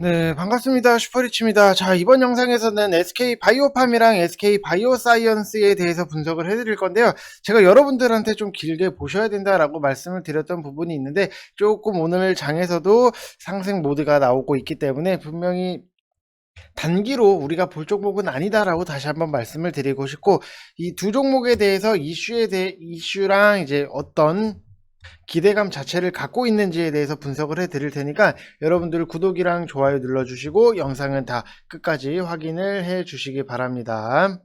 네, 반갑습니다. 슈퍼리치입니다. 자, 이번 영상에서는 SK 바이오팜이랑 SK 바이오사이언스에 대해서 분석을 해드릴 건데요. 제가 여러분들한테 좀 길게 보셔야 된다라고 말씀을 드렸던 부분이 있는데, 조금 오늘 장에서도 상승 모드가 나오고 있기 때문에 분명히 단기로 우리가 볼 종목은 아니다라고 다시 한번 말씀을 드리고 싶고, 이 두 종목에 대해서 이슈에 대해, 이슈랑 이제 어떤 기대감 자체를 갖고 있는지에 대해서 분석을 해 드릴 테니까 여러분들 구독이랑 좋아요 눌러주시고 영상은 다 끝까지 확인을 해 주시기 바랍니다.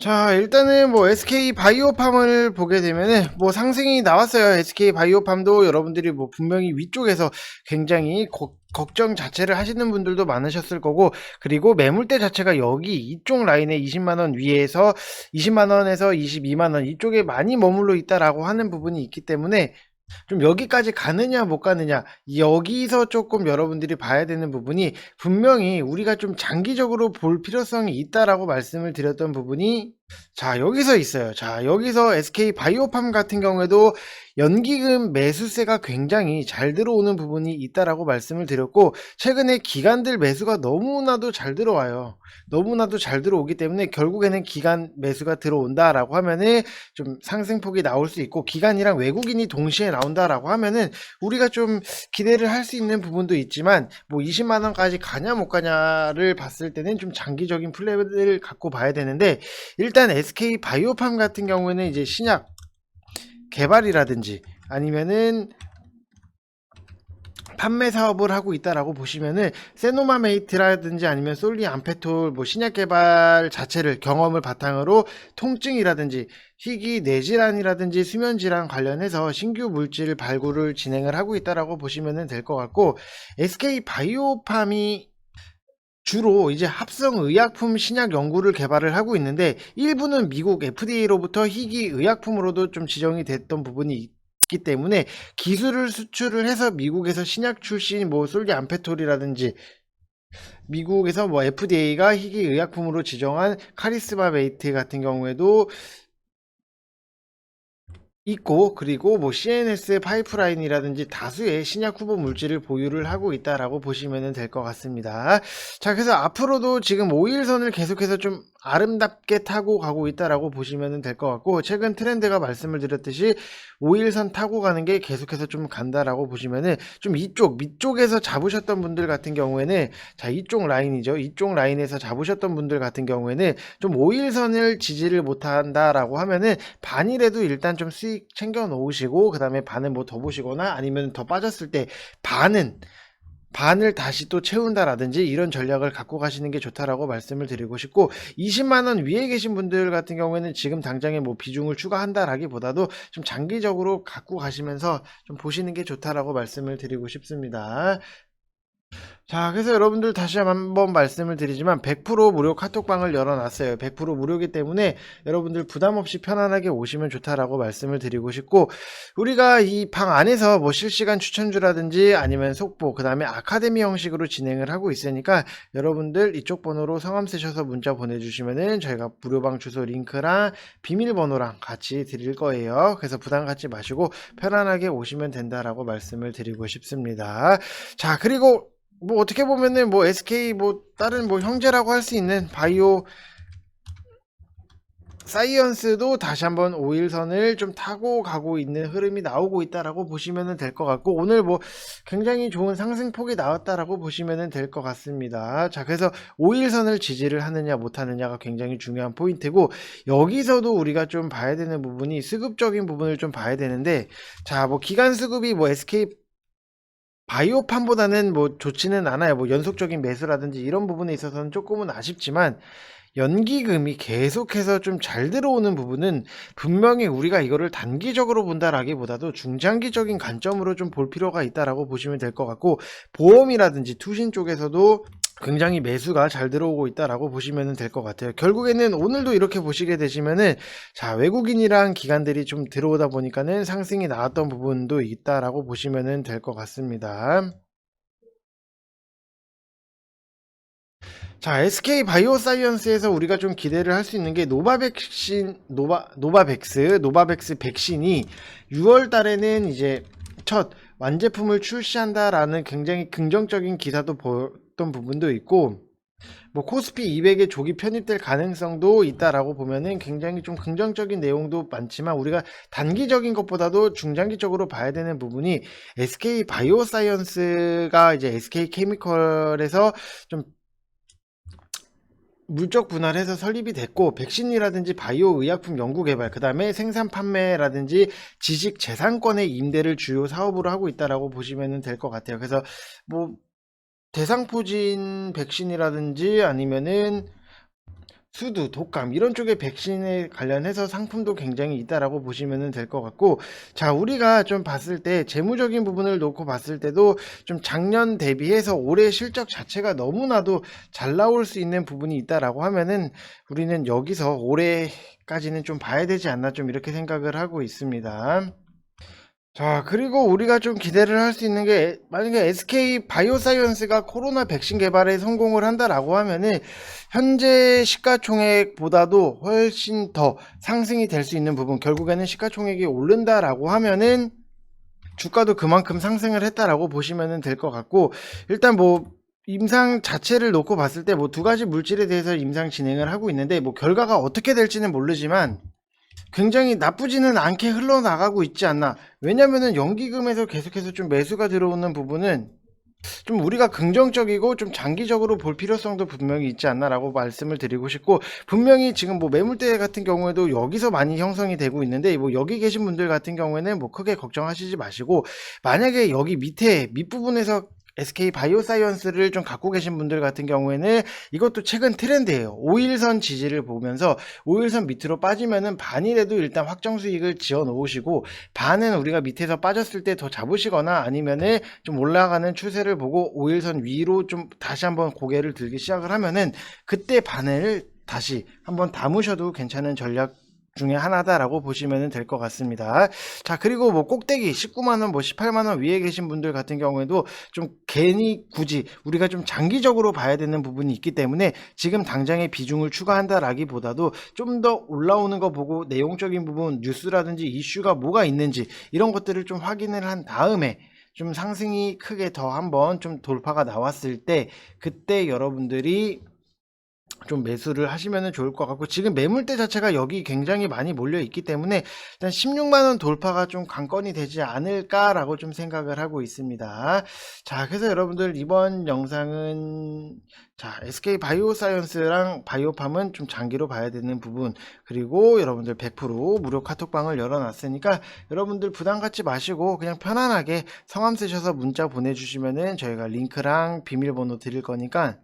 자, 일단은 뭐 SK 바이오팜을 보게 되면은 뭐 상승이 나왔어요. SK 바이오팜도 여러분들이 뭐 분명히 위쪽에서 굉장히 거- 걱정 자체를 하시는 분들도 많으셨을 거고 그리고 매물대 자체가 여기 이쪽 라인에 20만 원 위에서 20만 원에서 22만 원 이쪽에 많이 머물러 있다라고 하는 부분이 있기 때문에 좀 여기까지 가느냐 못 가느냐 여기서 조금 여러분들이 봐야 되는 부분이 분명히 우리가 좀 장기적으로 볼 필요성이 있다라고 말씀을 드렸던 부분이 자 여기서 있어요. 자 여기서 SK 바이오팜 같은 경우에도 연기금 매수세가 굉장히 잘 들어오는 부분이 있다라고 말씀을 드렸고 최근에 기관들 매수가 너무나도 잘 들어와요. 너무나도 잘 들어오기 때문에 결국에는 기관 매수가 들어온다라고 하면은 좀 상승폭이 나올 수 있고 기관이랑 외국인이 동시에 나온다라고 하면은 우리가 좀 기대를 할 수 있는 부분도 있지만 뭐 20만 원까지 가냐 못 가냐를 봤을 때는 좀 장기적인 플레이를 갖고 봐야 되는데 일단 SK 바이오팜 같은 경우에는 이제 신약 개발이라든지 아니면은 판매 사업을 하고 있다라고 보시면은 세노마메이트라든지 아니면 솔리 암페톨 뭐 신약 개발 자체를 경험을 바탕으로 통증이라든지 희귀 뇌질환이라든지 수면 질환 관련해서 신규 물질 발굴을 진행을 하고 있다라고 보시면 될 것 같고 SK 바이오팜이 주로 이제 합성 의약품 신약 연구를 개발을 하고 있는데 일부는 미국 FDA로부터 희귀 의약품으로도 좀 지정이 됐던 부분이 있기 때문에 기술을 수출을 해서 미국에서 신약 출신 뭐 솔리 암페톨이라든지 미국에서 뭐 FDA가 희귀 의약품으로 지정한 카리스마 메이트 같은 경우에도 있고 그리고 뭐 CNS 파이프라인이라든지 다수의 신약 후보 물질을 보유를 하고 있다라고 보시면 될 것 같습니다. 자 그래서 앞으로도 지금 5일선을 계속해서 좀 아름답게 타고 가고 있다라고 보시면 될 것 같고 최근 트렌드가 말씀을 드렸듯이 5일선 타고 가는 게 계속해서 좀 간다라고 보시면은 좀 이쪽 밑쪽에서 잡으셨던 분들 같은 경우에는 자 이쪽 라인이죠. 이쪽 라인에서 잡으셨던 분들 같은 경우에는 좀 5일선을 지지를 못한다라고 하면은 반이라도 일단 좀 수익 챙겨 놓으시고 그 다음에 반을 뭐더 보시거나 아니면 더 빠졌을 때 반은 반을 다시 또 채운다라든지 이런 전략을 갖고 가시는 게 좋다라고 말씀을 드리고 싶고 20만 원 위에 계신 분들 같은 경우에는 지금 당장에 뭐 비중을 추가한다라기보다도 좀 장기적으로 갖고 가시면서 좀 보시는 게 좋다라고 말씀을 드리고 싶습니다. 자, 그래서 여러분들 다시 한번 말씀을 드리지만 100% 무료 카톡방을 열어놨어요. 100% 무료기 때문에 여러분들 부담 없이 편안하게 오시면 좋다라고 말씀을 드리고 싶고 우리가 이 방 안에서 뭐 실시간 추천주라든지 아니면 속보 그 다음에 아카데미 형식으로 진행을 하고 있으니까 여러분들 이쪽 번호로 성함 쓰셔서 문자 보내주시면은 저희가 무료방 주소 링크랑 비밀번호랑 같이 드릴 거예요. 그래서 부담 갖지 마시고 편안하게 오시면 된다라고 말씀을 드리고 싶습니다. 자, 그리고 뭐 어떻게 보면은 뭐 SK 뭐 다른 뭐 형제라고 할 수 있는 바이오 사이언스도 다시 한번 5일선을 좀 타고 가고 있는 흐름이 나오고 있다라고 보시면 될 것 같고 오늘 뭐 굉장히 좋은 상승폭이 나왔다라고 보시면 될 것 같습니다. 자 그래서 5일선을 지지를 하느냐 못하느냐가 굉장히 중요한 포인트고 여기서도 우리가 좀 봐야 되는 부분이 수급적인 부분을 좀 봐야 되는데 자 뭐 기간 수급이 뭐 SK 바이오팜보다는 뭐 좋지는 않아요. 뭐 연속적인 매수라든지 이런 부분에 있어서는 조금은 아쉽지만 연기금이 계속해서 좀 잘 들어오는 부분은 분명히 우리가 이거를 단기적으로 본다라기보다도 중장기적인 관점으로 좀 볼 필요가 있다라고 보시면 될 것 같고 보험이라든지 투신 쪽에서도 굉장히 매수가 잘 들어오고 있다라고 보시면 될 것 같아요. 결국에는 오늘도 이렇게 보시게 되시면은 자 외국인이랑 기관들이 좀 들어오다 보니까는 상승이 나왔던 부분도 있다라고 보시면 될 것 같습니다. 자, SK 바이오사이언스에서 우리가 좀 기대를 할 수 있는 게 노바 백신, 노바, 노바백스, 노바백스 백신이 6월 달에는 이제 첫 완제품을 출시한다라는 굉장히 긍정적인 기사도 보 던 부분도 있고 뭐 코스피 200에 조기 편입될 가능성도 있다라고 보면은 굉장히 좀 긍정적인 내용도 많지만 우리가 단기적인 것보다도 중장기적으로 봐야 되는 부분이 SK 바이오사이언스가 이제 SK 케미컬에서 좀 물적 분할해서 설립이 됐고 백신이라든지 바이오 의약품 연구 개발 그다음에 생산 판매라든지 지식 재산권의 임대를 주요 사업으로 하고 있다라고 보시면 될 것 같아요. 그래서 뭐 대상포진 백신이라든지 아니면은 수두, 독감 이런 쪽의 백신에 관련해서 상품도 굉장히 있다라고 보시면 될 것 같고 자 우리가 좀 봤을 때 재무적인 부분을 놓고 봤을 때도 좀 작년 대비해서 올해 실적 자체가 너무나도 잘 나올 수 있는 부분이 있다라고 하면은 우리는 여기서 올해까지는 좀 봐야 되지 않나 좀 이렇게 생각을 하고 있습니다. 자, 그리고 우리가 좀 기대를 할 수 있는 게, 만약에 SK 바이오사이언스가 코로나 백신 개발에 성공을 한다라고 하면은, 현재 시가총액보다도 훨씬 더 상승이 될 수 있는 부분, 결국에는 시가총액이 오른다라고 하면은, 주가도 그만큼 상승을 했다라고 보시면 될 것 같고, 일단 뭐, 임상 자체를 놓고 봤을 때 뭐 두 가지 물질에 대해서 임상 진행을 하고 있는데, 뭐 결과가 어떻게 될지는 모르지만, 굉장히 나쁘지는 않게 흘러나가고 있지 않나. 왜냐면은 연기금에서 계속해서 좀 매수가 들어오는 부분은 좀 우리가 긍정적이고 좀 장기적으로 볼 필요성도 분명히 있지 않나라고 말씀을 드리고 싶고 분명히 지금 뭐 매물대 같은 경우에도 여기서 많이 형성이 되고 있는데 뭐 여기 계신 분들 같은 경우에는 뭐 크게 걱정하시지 마시고 만약에 여기 밑에 밑부분에서 SK 바이오사이언스를 좀 갖고 계신 분들 같은 경우에는 이것도 최근 트렌드예요. 5일선 지지를 보면서 5일선 밑으로 빠지면은 반이라도 일단 확정 수익을 지어 놓으시고 반은 우리가 밑에서 빠졌을 때 더 잡으시거나 아니면은 좀 올라가는 추세를 보고 5일선 위로 좀 다시 한번 고개를 들기 시작을 하면은 그때 반을 다시 한번 담으셔도 괜찮은 전략 중에 하나다라고 보시면 될 것 같습니다. 자, 그리고 뭐 꼭대기 19만원, 뭐 18만원 위에 계신 분들 같은 경우에도 좀 괜히 굳이 우리가 좀 장기적으로 봐야 되는 부분이 있기 때문에 지금 당장의 비중을 추가한다라기보다도 좀 더 올라오는 거 보고 내용적인 부분, 뉴스라든지 이슈가 뭐가 있는지 이런 것들을 좀 확인을 한 다음에 좀 상승이 크게 더 한번 좀 돌파가 나왔을 때 그때 여러분들이 좀 매수를 하시면 좋을 것 같고 지금 매물대 자체가 여기 굉장히 많이 몰려 있기 때문에 일단 16만 원 돌파가 좀 관건이 되지 않을까라고 좀 생각을 하고 있습니다. 자, 그래서 여러분들 이번 영상은 자, SK 바이오사이언스랑 바이오팜은 좀 장기로 봐야 되는 부분 그리고 여러분들 100% 무료 카톡방을 열어놨으니까 여러분들 부담 갖지 마시고 그냥 편안하게 성함 쓰셔서 문자 보내주시면은 저희가 링크랑 비밀번호 드릴 거니까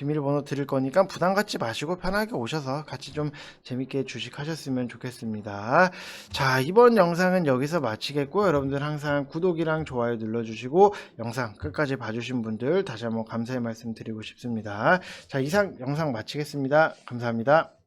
비밀번호 드릴 거니까 부담 갖지 마시고 편하게 오셔서 같이 좀 재밌게 주식하셨으면 좋겠습니다. 자, 이번 영상은 여기서 마치겠고 여러분들 항상 구독이랑 좋아요 눌러주시고 영상 끝까지 봐주신 분들 다시 한번 감사의 말씀 드리고 싶습니다. 자, 이상 영상 마치겠습니다. 감사합니다.